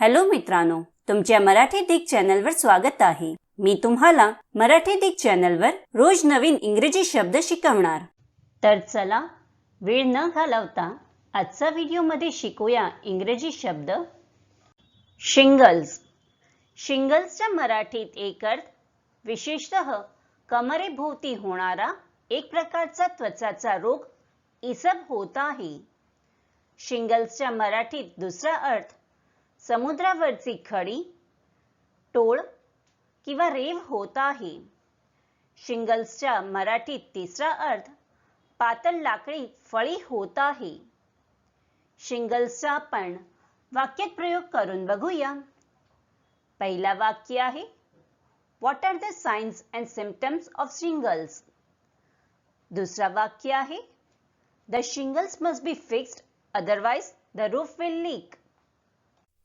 Hello मित्रांनो तुमच्या मराठी दिग चॅनलवर स्वागत आहे. मी तुम्हाला मराठी दिग चॅनलवर रोज नवीन इंग्रजी शब्द शिकवणार. तर चला वेळ न घालवता आजचा व्हिडिओमध्ये शिकूया इंग्रजी शब्द. शिंगल्स शिंगल्सच्या मराठीत एक अर्थ विशेषतः कमरेभोवती होणारा एक प्रकारचा त्वचाचा रोग इसब होत आहे. शिंगल्सच्या मराठीत दुसरा अर्थ समुद्रावरची खडी टोळ किंवा रेव होत आहे. शिंगल्सच्या मराठीत तिसरा अर्थ पातळ लाकडी फळी होत आहे. शिंगल्सचा आपण वाक्यात प्रयोग करून बघूया. पहिला वाक्य आहे what are the signs and symptoms of shingles दुसरा वाक्य आहे the shingles must be fixed otherwise the roof will leak